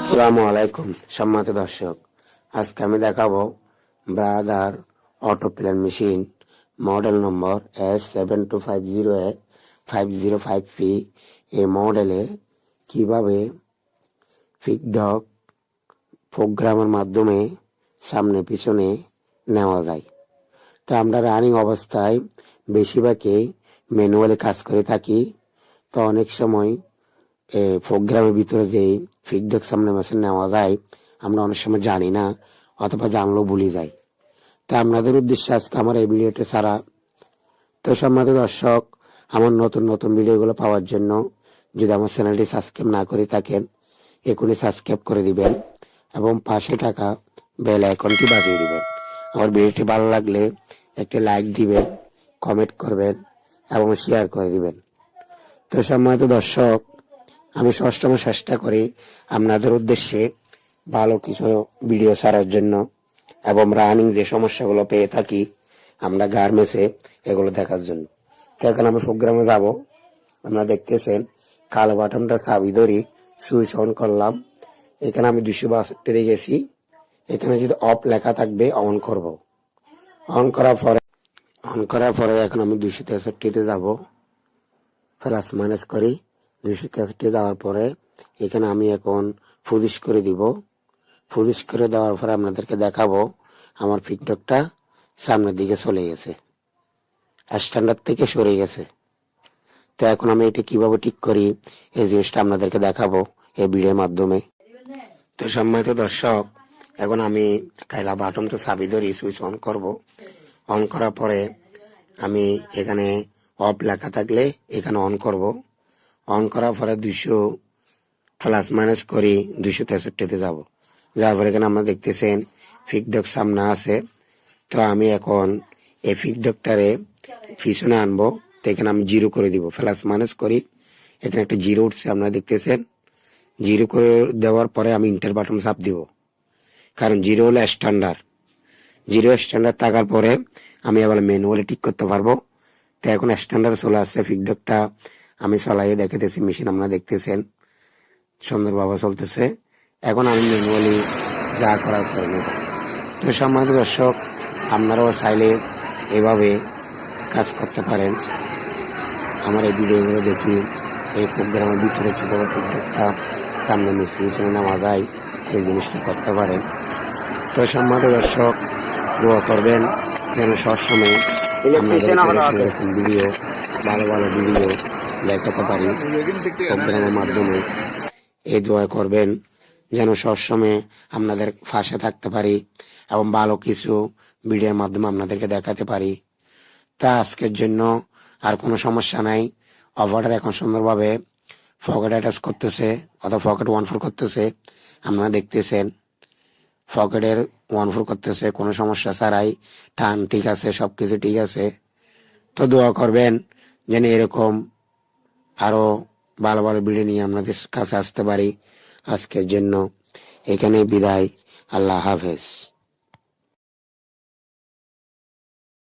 আসসালামু আলাইকুম সম্মানিত দর্শক। আজকে আমি দেখাবো brother auto plan machine, model number S seven two five zero A five zero five P এই মডেলে কীভাবে ফিকডক প্রোগ্রামের মাধ্যমে সামনে পিছনে নেওয়া যায়। তো আমরা রানিং অবস্থায় বেশিরভাগই ম্যানুয়ালি কাজ করে থাকি। তো অনেক সময় প্রোগ্রামের ভিতরে যে ফিডব্যাক সামনে মেশিন নেওয়া যায়, আমরা অনেক সময় জানি না, অথবা জানলেও ভুলে যাই। তা আপনাদের উদ্দেশ্যে আজকে আমার এই ভিডিওটা ছাড়া তো সম্মানিত দর্শক, আমার নতুন নতুন ভিডিওগুলো পাওয়ার জন্য যদি আমার চ্যানেলটি সাবস্ক্রাইব না করে থাকেন, এখনই সাবস্ক্রাইব করে দিবেন এবং পাশে থাকা বেল আইকনটি বাজিয়ে দিবেন। আমার ভিডিওটি ভালো লাগলে একটি লাইক দিবেন কমেন্ট করবেন এবং শেয়ার করে দিবেন। তো সম্মানিত দর্শক আমি সবসময় চেষ্টা করি। আপনাদের উদ্দেশ্যে ভালো কিছু ভিডিও ছাড়ার জন্য এবং রানিং যে সমস্যাগুলো পেয়ে থাকি, আমরা গার্মেন্টসে এগুলো দেখার জন্য। এখন আমি প্রোগ্রামে যাব। আপনারা দেখতেছেন, কালো বাটনটা চাবি ধরি সুইচ অন করলাম। এখানে আমি দুশো বাষট্টিতে গেছি। এখানে যদি অফ লেখা থাকবে অন করব। অন করার পরে অন করার পরে এখন আমি দুশো তেষট্টিতে যাব। প্লাস মাইনাস করি। তেষট্টি দেওয়ার পরে এখানে আমি এখন ফুদিশ করে দিব। ফুদিশ করে দেওয়ার পরে আপনাদেরকে দেখাবো, আমার ফিকটকটা সামনের দিকে চলে গেছে। স্ট্যান্ডার্ড থেকে সরে গেছে। তো এখন আমি এটা কীভাবে ঠিক করি, এই জিনিসটা আপনাদেরকে দেখাবো এই ভিডিওর মাধ্যমে। তো সম্মানিত দর্শক, এখন আমি কাইলা বাটনটা চাবি ধরি সুইচ অন করব। অন করার পরে আমি এখানে অফ লেখা থাকলে এখানে অন করব। অন করার পরে দুশো প্লাস মাইনাস করি দুশো তেষট্টিতে যাব। যার পরে এখানে আমরা দেখতেছেন ফিকডক সামনে আছে। তো আমি এখন এই ফিকডকটারে পিছনে আনব, তো এখানে আমি জিরো করে দিব প্লাস মাইনাস করি। এখানে একটা জিরো উঠছে, আপনারা দেখতেছেন। জিরো করে দেওয়ার পরে আমি ইন্টার বাটন চাপ দিব। কারণ জিরো হলো স্ট্যান্ডার্ড জিরো স্ট্যান্ডার্ড থাকার পরে আমি আবার ম্যানুয়ালি ঠিক করতে পারব। তো এখন স্ট্যান্ডার্ড চলে আসছে ফিডব্যাকটা আমি চালাইয়ে দেখাতেছি মেশিন আপনারা দেখতেছেন। সুন্দরভাবে চলতেছে। এখন আমি ম্যানুয়ালি যা করার করব। তো সম্মানিত দর্শক আপনারাও চাইলে এভাবে কাজ করতে পারেন। আমার এই ভিডিওগুলো দেখি এই প্রোগ্রামের ভিতরে কীভাবে ফিডব্যাকটা সামনে মিশিয়ে পিছনে নেওয়া যায় সেই জিনিসটা করতে পারেন। তো সম্মানিত দর্শক দোয়া করবেন যেন সবসময় ভিডিও ভালো ভালো ভিডিও দেখাতে পারি। প্রোগ্রামের মাধ্যমে এই দোয়া করবেন, যেন সবসময় আপনাদের ফাঁসে থাকতে পারি এবং ভালো কিছু ভিডিওর মাধ্যমে আপনাদেরকে দেখাতে পারি। তা আজকের জন্য আর কোনো সমস্যা নাই। অফারটা এখন সুন্দরভাবে ফকেট অ্যাটাচ করতেছে, অথবা ফকেট ওয়ান ফোর করতেছে, আপনারা দেখতেছেন। ফকেটের ওয়ান ফোর করতেছে, কোনো সমস্যা ছাড়াই টান ঠিক আছে সব কিছু ঠিক আছে। তো দোয়া করবেন যেন এরকম আরও ভালো ভালো ভিডিও নিয়ে আপনাদের কাছে আসতে পারি। আজকের জন্য এখানে বিদায়। আল্লাহ হাফেজ।